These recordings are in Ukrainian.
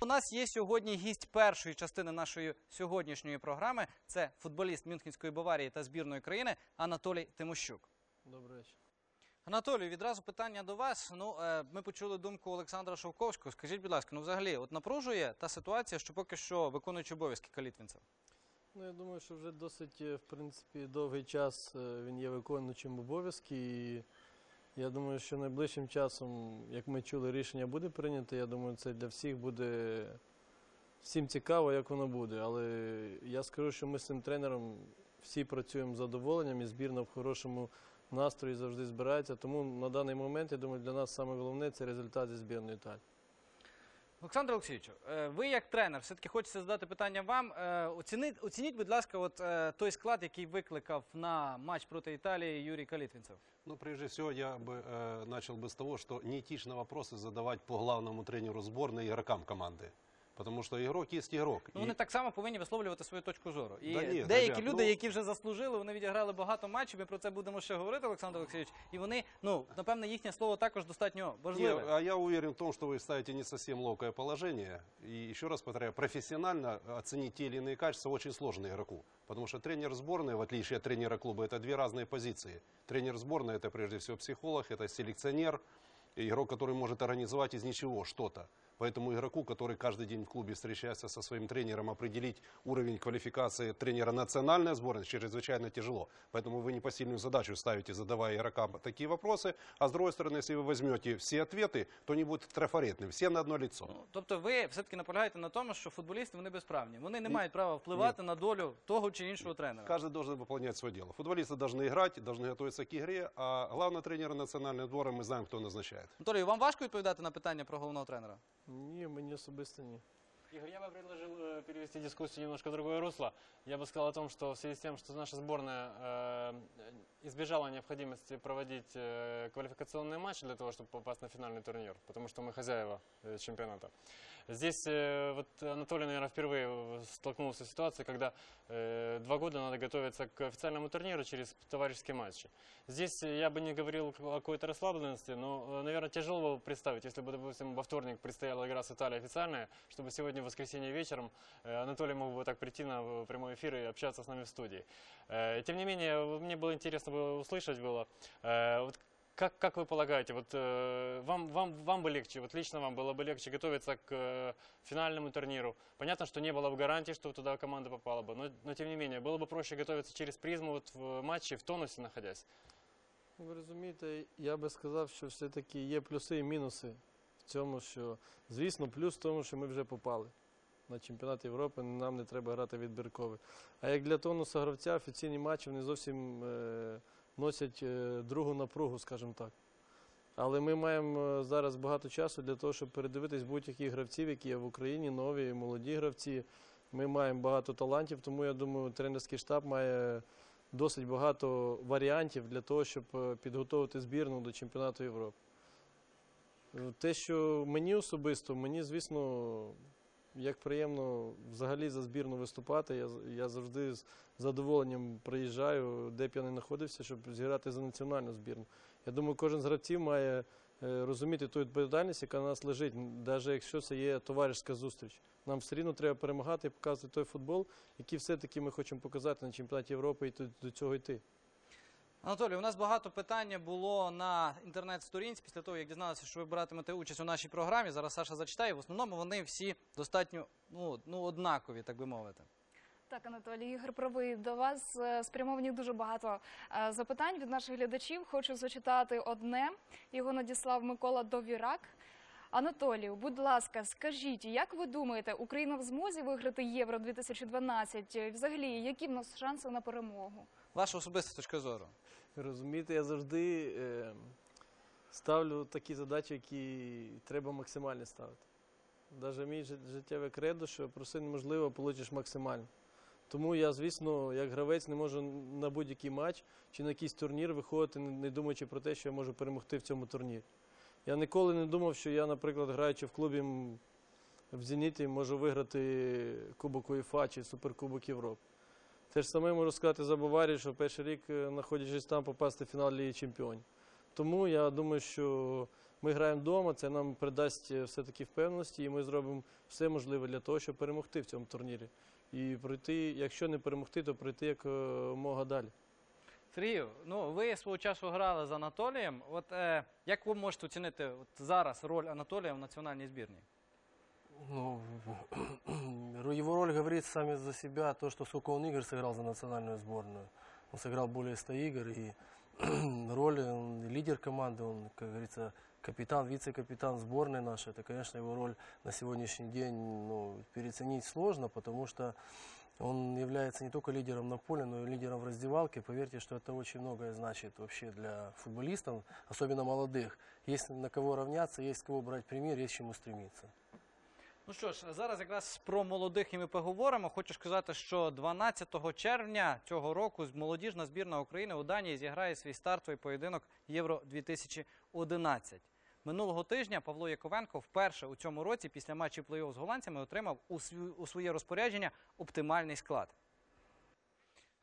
У нас є сьогодні гість першої частини нашої сьогоднішньої програми. Це футболіст Мюнхенської Баварії та збірної країни Анатолій Тимощук. Добрий вечір. Анатолій, відразу питання до вас. Ну, е, ми почули думку Олександра Шовковського. Скажіть, будь ласка, ну взагалі, от напружує та ситуація, що поки що виконуючи обов'язки калітвінцев? Ну, я думаю, що вже досить, е, в принципі, довгий час е, він є виконуючим обов'язки. І я думаю, що найближчим часом, як ми чули, рішення буде прийнято. Я думаю, це для всіх буде всім цікаво, як воно буде. Але я скажу, що ми з цим тренером всі працюємо з задоволенням і збірна в хорошому настрої завжди збирається. Тому на даний момент, я думаю, для нас саме головне це результат зі збірної Італії. Олександр Олексійович, е, ви як тренер, все-таки хочеться задати питання вам. Е, Оцініть, оцініть будь ласка, от е, той склад, який викликав на матч проти Італії Юрій Калітвінцев. Ну, прежде всего, я бы э, начал бы с того, что не этично вопросы задавать по главному тренеру сборной и игрокам команды. Потому что игрок есть игрок. Ну, И- вони так само повинні висловлювати свою точку зору. І Да ні, деякі ребят, люди, ну- які вже заслужили, вони відіграли багато матчів. Ми про це будемо ще говорити, Олександр Олексійович. І вони, ну напевне, їхнє слово також достатньо Не, важливе. а я уверен в том, что вы ставите не совсем ловкое положение. И еще раз повторяю, профессионально оценить те или иные качества очень сложно игроку. Потому что тренер сборной, в отличие от тренера клуба, это две разные позиции. Тренер сборной это прежде всего психолог, это селекционер, игрок, который может организовать из ничего что-то. Поэтому игроку, который каждый день в клубе встречается со своим тренером, определить уровень квалификации тренера национальной сборной чрезвычайно тяжело. Поэтому вы непосильную задачу ставите, задавая игрокам такие вопросы. А с другой стороны, если вы возьмете все ответы, то они будут трафаретны, все на одно лицо. Ну, тобто, ви все-таки наполягаєте на тому, що футболісти вони безправні. Вони не мають права впливати на долю того чи іншого тренера. Каждый должен выполнять свое дело. Футболисты должны играть, должны готовиться к игре, а главного тренера национального двора мы знаем, кто назначает. Анатолій, вам важко відповідати на питання про головного тренера? Ні, мені особисто ні. Игорь, я бы предложил э, перевести дискуссию немножко в другое русло. Я бы сказал о том, что в связи с тем, что наша сборная э, избежала необходимости проводить э, квалификационные матчи для того, чтобы попасть на финальный турнир, потому что мы хозяева э, чемпионата. Здесь э, вот Анатолий, наверное, впервые столкнулся с ситуацией, когда э, два года надо готовиться к официальному турниру через товарищеские матчи. Здесь я бы не говорил о какой-то расслабленности, но, э, наверное, тяжело было представить, если бы, допустим, во вторник предстояла игра с Италией официальная, чтобы сегодня в воскресенье вечером Анатолий мог бы так прийти на прямой эфир и общаться с нами в студии. Тем не менее, мне было интересно услышать было, вот как, как вы полагаете, вот э, вам, вам, вам бы легче, вот лично вам было бы легче готовиться к э, финальному турниру? Понятно, что не было бы гарантии, что туда команда попала бы, но, но тем не менее, было бы проще готовиться через призму вот в матче, в тонусе находясь? Ви розумієте, я би сказав, що все-таки є плюси і мінуси в цьому, що, звісно, плюс в тому, що ми вже попали на чемпіонат Європи, нам не треба грати відбірковий. А як для тонуса гравця, офіційні матчі вони зовсім е, носять е, другу напругу, скажімо так. Але ми маємо е, зараз багато часу для того, щоб передивитись будь-яких гравців, які є в Україні, нові, молоді гравці. Ми маємо багато талантів, тому я думаю, тренерський штаб має досить багато варіантів для того, щоб е, підготувати збірну до чемпіонату Європи. Те, що мені особисто, мені, звісно, як приємно взагалі за збірну виступати. Я, я завжди з задоволенням приїжджаю, де б я не знаходився, щоб зіграти за національну збірну. Я думаю, кожен з гравців має е, розуміти ту відповідальність, яка на нас лежить, навіть якщо це є товариська зустріч. Нам все рівно треба перемагати і показувати той футбол, який все-таки ми хочемо показати на чемпіонаті Європи і до цього йти. Анатолій, у нас багато питань було на інтернет-сторінці після того, як дізналися, що ви братимете участь у нашій програмі. Зараз Саша зачитає. В основному вони всі достатньо ну, ну, однакові, так би мовити. Так, Анатолій Ігор правий. До вас е, спрямовані дуже багато е, запитань від наших глядачів. Хочу зачитати одне. Його надіслав Микола Довірак. Анатолію, будь ласка, скажіть, як ви думаєте, Україна в змозі виграти Євро 2012? І Взагалі, які в нас шанси на перемогу? Ваша особиста точка зору. Розумієте, я завжди е, ставлю такі задачі, які треба максимально ставити. Навіть мій життєве кредо, що проси неможливо, получиш максимально. Тому я, звісно, як гравець не можу на будь-який матч чи на якийсь турнір виходити, не думаючи про те, що я можу перемогти в цьому турнірі. Я ніколи не думав, що я, наприклад, граючи в клубі в Зеніті, можу виграти Кубок УЄФА чи Суперкубок Європи. Те ж саме можу сказати за Баварію, що перший рік, е, знаходячись там, попасти в фінал Ліги Чемпіонів. Тому я думаю, що Ми граємо вдома, це нам придасть е, все-таки впевненості, і ми зробимо все можливе для того, щоб перемогти в цьому турнірі. І пройти, якщо не перемогти, то пройти якомога далі. Сергію, ну ви свого часу грали з Анатолієм. От е, як ви можете оцінити от зараз роль Анатолія в національній збірній? Ну, его роль говорит сами за себя, то, что сколько он игр сыграл за национальную сборную. Он сыграл более 100 игр, и роль, он лидер команды, он, как говорится, капитан, вице-капитан сборной нашей. Это, конечно, его роль на сегодняшний день ну, переоценить сложно, потому что он является не только лидером на поле, но и лидером в раздевалке. Поверьте, что это очень многое значит вообще для футболистов, особенно молодых. Есть на кого равняться, есть с кого брать пример, есть к чему стремиться. Ну що ж, зараз якраз про молодих і ми поговоримо. Хочу сказати, що 12 червня цього року молодіжна збірна України у Данії зіграє свій стартовий поєдинок Євро 2011. Минулого тижня Павло Яковенко вперше у цьому році після матчі плей-офф з голландцями отримав у своє розпорядження оптимальний склад.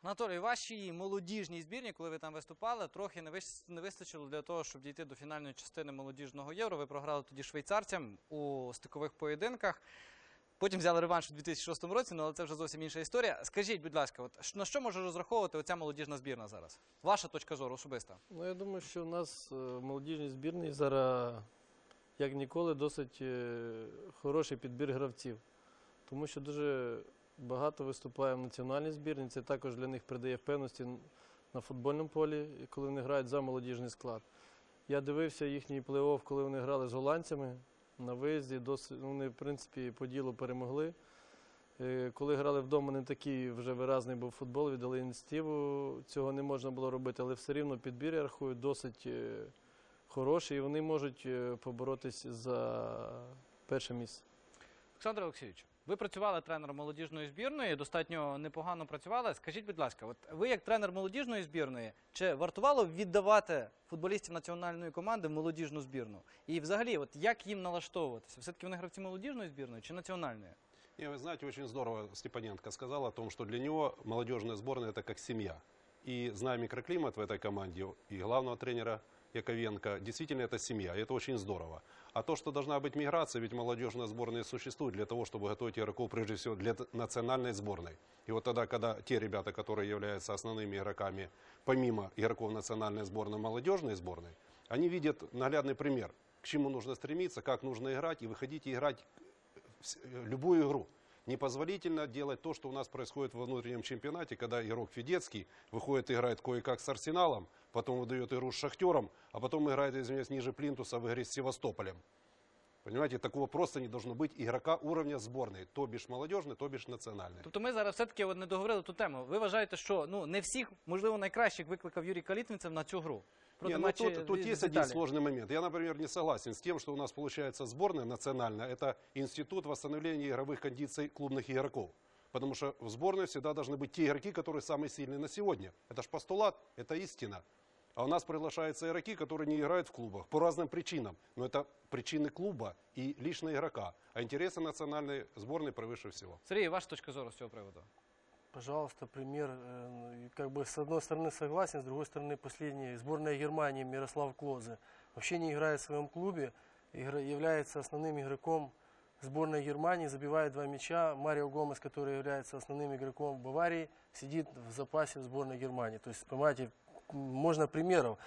Анатолій, вашій молодіжній збірні, коли ви там виступали, трохи не вистачило для того, щоб дійти до фінальної частини молодіжного євро. Ви програли тоді швейцарцям у стикових поєдинках. Потім взяли реванш у 2006 році, ну, але це вже зовсім інша історія. Скажіть, будь ласка, на що може розраховувати оця молодіжна збірна зараз? Ваша точка зору особиста. Ну, я думаю, що в нас е, в молодіжній збірні зараз, як ніколи, досить е, хороший підбір гравців. Тому що дуже багато виступає в національній збірні. Це також для них придає впевненості на футбольному полі, коли вони грають за молодіжний склад. Я дивився їхній плей-офф, коли вони грали з голландцями на виїзді. Ну, вони, в принципі, по ділу перемогли. Е, Коли грали вдома, не такий вже виразний був футбол, віддали ініціативу. Цього не можна було робити, але все рівно підбір, я рахую, досить е, хороший, і вони можуть е, поборотись за перше місце. Олександр Олексійович, ви працювали тренером молодіжної збірної, достатньо непогано працювали. Скажіть, будь ласка, от ви як тренер молодіжної збірної, чи вартувало віддавати футболістів національної команди в молодіжну збірну? І взагалі, от як їм налаштовуватися? Все-таки вони гравці молодіжної збірної чи національної? И вы знаете, очень здорово Степаненко сказал о том, что для него молодежная сборная это как семья. И зная микроклимат в этой команде и главного тренера Яковенко, действительно это семья, и это очень здорово. А то, что должна быть миграция, ведь молодежная сборная существует для того, чтобы готовить игроков прежде всего для национальной сборной. И вот тогда, когда те ребята, которые являются основными игроками, помимо игроков национальной сборной, молодежной сборной, они видят наглядный пример, к чему нужно стремиться, как нужно играть, и выходить и играть э, любую игру. Непозволительно делать то, что у нас происходит во внутреннем чемпионате, когда игрок Федецкий выходит, играет кое-как с Арсеналом, потом выдает игру с Шахтером, а потом играет, извиняюсь, ниже Плинтуса в игре с Севастополем. Понимаете, такого просто не должно быть игрока уровня сборной, то бишь молодежной, то бишь национальной. Тобто ми зараз все-таки от не договорили ту тему. Ви вважаєте, що ну не всіх, можливо, найкращих викликав Юрій Калітвінцев на цю гру? Проти Не, ну матчі тут, тут з- есть з один Італією. сложный момент. Я, например, не согласен с тем, что у нас получается сборная национальная. Это институт восстановления игровых кондиций клубных игроков. Потому что в сборной всегда должны быть те игроки, которые самые сильные на сегодня. Это ж постулат, это истина. А у нас приглашаются игроки, которые не играют в клубах по разным причинам. Но это причины клуба и лично игрока. А интересы национальной сборной превыше всего. Сергій, ваша точка зору з цього приводу? Пожалуйста, пример. э, ну, Как бы с одной стороны согласен, с другой стороны последний. Сборная Германии Мирослав Клозе вообще не играет в своем клубе, является основным игроком сборной Германии, забивает два мяча. Марио Гомес, который является основным игроком Баварии, сидит в запасе в сборной Германии. То есть, понимаете, можно примеров.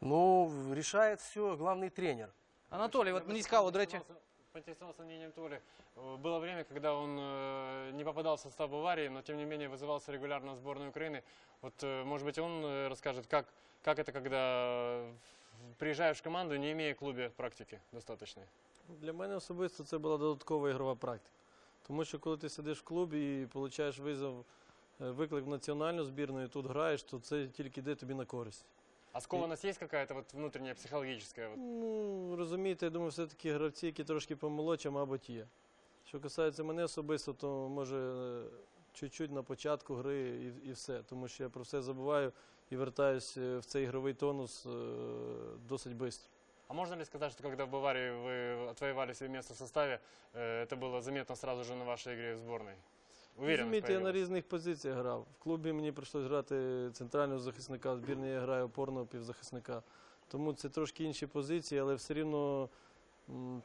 Но решает все главный тренер. Анатолій, от мені цікаво, до речі. Поинтересовался мнением Толи. Э, Было время, когда он э, не попадал в состав Баварии, но тем не менее вызывался регулярно в сборную Украины. Вот, э, может быть, он э, расскажет, как, как это, когда э, приезжаешь в команду, не имея в клубе практики достаточной. Для мене особисто це була додаткова ігрова практика. Тому що коли ти сидиш в клубі і отримуєш визов, е, виклик в національну збірну і тут граєш, то це тільки йде тобі на користь. А скованность есть какая-то вот внутренняя, психологическая? Вот? Ну, розумієте, я думаю, все-таки гравці, які трошки помолодші, мабуть, є. Що касається мене особисто, то може е, чуть-чуть на початку гри і, і все. Тому що я про все забуваю і вертаюсь е, в цей ігровий тонус е, досить швидко. А можно ли сказать, что когда в Баварии вы отвоевали себе место в составе, э, это было заметно сразу же на вашей игре в сборной? Розумієте, я на різних позиціях грав. В клубі мені прийшлось грати центрального захисника, в збірні я граю опорного півзахисника. Тому це трошки інші позиції, але все рівно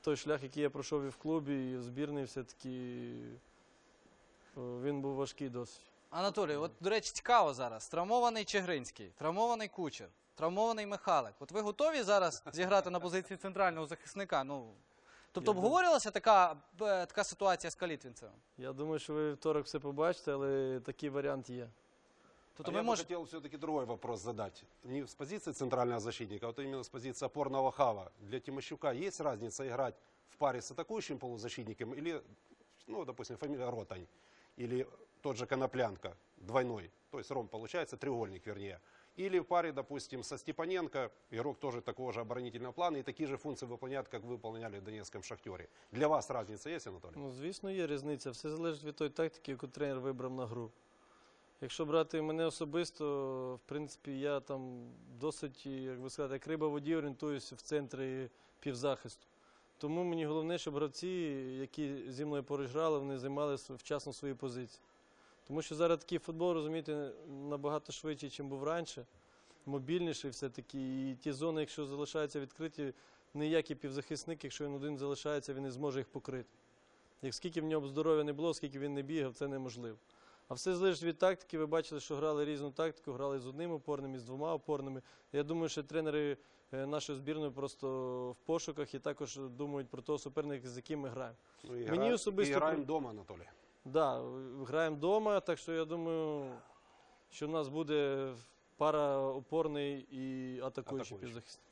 той шлях, який я пройшов і в клубі, і в збірні, все-таки він був важкий досить. Анатолій, от, до речі, цікаво зараз. Травмований Чигринський, травмований Кучер, травмований Михалик. От ви готові зараз зіграти на позиції центрального захисника? Ну, тобто Я обговорювалася така, е, така ситуація з Калітвінцевим? Я думаю, що ви вівторок все побачите, але такий варіант є. Тобто а я бы можете. хотел все-таки другой вопрос задать. Не с позиции центрального защитника, а вот именно с позиции опорного хава. Для Тимощука есть разница играть в паре с атакующим полузащитником или, ну, допустим, фамилия Ротань или тот же Коноплянка, двойной, то есть Ром получается, треугольник вернее. Или в паре, допустим, со Степаненко, игрок тоже такого же оборонительного плана и такие же функции выполняет, как вы выполняли в Донецком Шахтере. Для вас разница есть, Анатолий? Ну, звісно, є різниця. Все залежить від тої тактики, яку тренер вибрав на гру. Якщо брати мене особисто, в принципі, я там досить, як би сказати, як риба в воді орієнтуюся в центрі півзахисту. Тому мені головне, щоб гравці, які зі мною поруч грали, вони займали св- вчасно свої позиції. Тому що зараз такий футбол, розумієте, набагато швидше, ніж був раніше, мобільніший все-таки. І ті зони, якщо залишаються відкриті, ніякий півзахисник, якщо він один залишається, він не зможе їх покрити. Як скільки в нього здоров'я не було, скільки він не бігав, це неможливо. А все залежить від тактики. Ви бачили, що грали різну тактику, грали з одним опорним і з двома опорними. Я думаю, що тренери е, нашої збірної просто в пошуках і також думають про того суперника, з яким ми граємо. Ну, и Мне играем- особисто и играем при- дома, Анатолий. Да, граємо вдома, так що я думаю, що в нас буде пара опорний і атакуючий Атакуючий. півзахисник.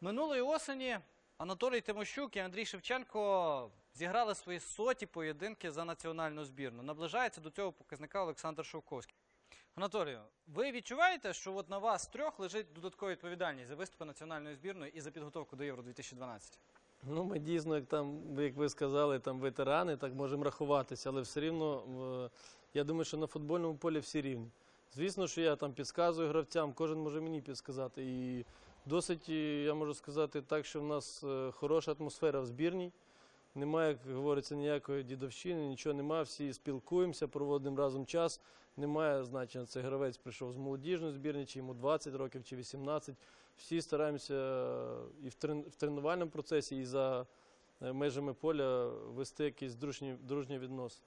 Минулої осені Анатолій Тимощук і Андрій Шевченко зіграли свої соті поєдинки за національну збірну. Наближається до цього показника Олександр Шовковський. Анатолію, ви відчуваєте, що от на вас трьох лежить додаткова відповідальність за виступи національної збірної і за підготовку до Євро 2012? Ну, ми дійсно, як там, як ви сказали, там ветерани, так можемо рахуватися, але все рівно, е, я думаю, що на футбольному полі всі рівні. Звісно, що я там підказую гравцям, кожен може мені підсказати. І досить, е, я можу сказати так, що в нас е, хороша атмосфера в збірній. Немає, як говориться, ніякої дідовщини, нічого немає, всі спілкуємося, проводимо разом час. Немає значення, це гравець прийшов з молодіжної збірні, чи йому 20 років, чи 18 Всі стараємося е, і в трен- в тренувальному процесі, і за е, межами поля вести якісь дружні, дружні відносини.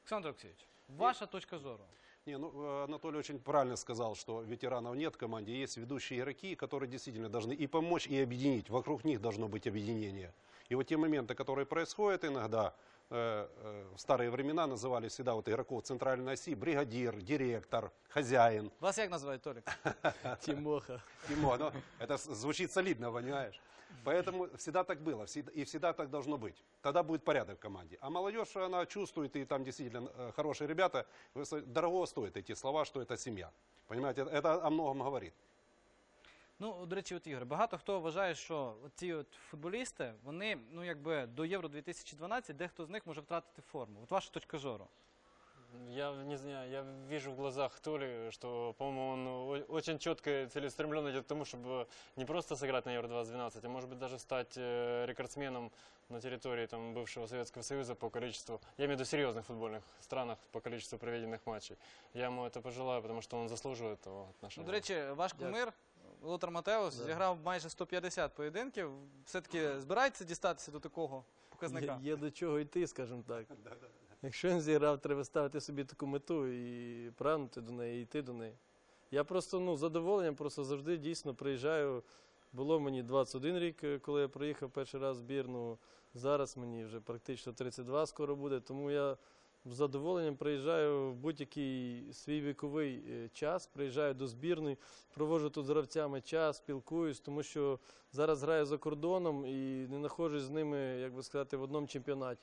Олександр Олексійович, ваша точка зору. Не, ну, э, Анатолий очень правильно сказал, что ветеранов нет в команде, есть ведущие игроки, которые действительно должны и помочь, и объединить. Вокруг них должно быть объединение. И вот те моменты, которые происходят иногда, э, э, в старые времена называли всегда вот игроков центральной оси, бригадир, директор, хозяин. Вас як називають Толік? Тімоха. Тимо, ну, это с- звучит солидно, понимаешь? Поэтому всегда так было, всегда- и всегда так должно быть. Тогда будет порядок в команде. А молодежь, она чувствует, и там действительно э, хорошие ребята, вы с- дорого стоят эти слова, что это семья. Понимаете, это- это о многом говорит. Ну, до речі, от Ігор, багато хто вважає, що ці от футболісти, вони, ну якби до Євро 2012, дехто з них може втратити форму. От ваша точка зору. Я не знаю, я вижу в глазах Толи, что, по-моему, он о- очень четко и целеустремленно идет к тому, чтобы не просто сыграть на Евро 2012, а может быть даже стать э, рекордсменом на территории там, бывшего Советского Союза по количеству, я имею в виду серьезных футбольных странах по количеству проведенных матчей. Я ему это пожелаю, потому что он заслуживает этого от Ну, нашего. до речі, ваш Дякую. кумир Лотар Матеус Да. зіграв майже 150 поєдинків. Все-таки збирається дістатися до такого показника? Є, є до чого йти, скажімо так. Якщо він зіграв, треба ставити собі таку мету і прагнути до неї, і йти до неї. Я просто ну, з задоволенням просто завжди дійсно приїжджаю. Було мені 21 рік, е, коли я приїхав перший раз в збірну. Зараз мені вже практично 32 скоро буде. Тому я з задоволенням приїжджаю в будь-який свій віковий е, час, приїжджаю до збірної, проводжу тут з гравцями час, спілкуюсь, тому що зараз граю за кордоном і не знаходжусь з ними, як би сказати, в одному чемпіонаті.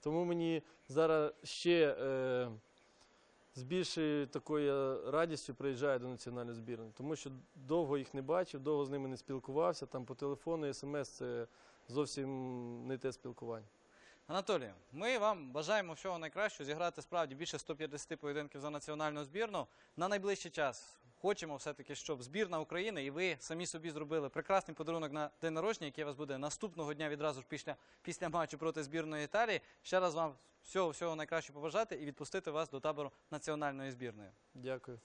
Тому мені зараз ще е, з більшою такою радістю приїжджаю до національної збірної, тому що довго їх не бачив, довго з ними не спілкувався. Там по телефону, смс це зовсім не те спілкування. Анатолію, ми вам бажаємо всього найкращого, зіграти справді більше 150 поєдинків за національну збірну. На найближчий час хочемо все-таки, щоб збірна України і ви самі собі зробили прекрасний подарунок на день народження, який у вас буде наступного дня відразу ж після, після матчу проти збірної Італії. Ще раз вам всього, всього найкращого побажати і відпустити вас до табору національної збірної. Дякую.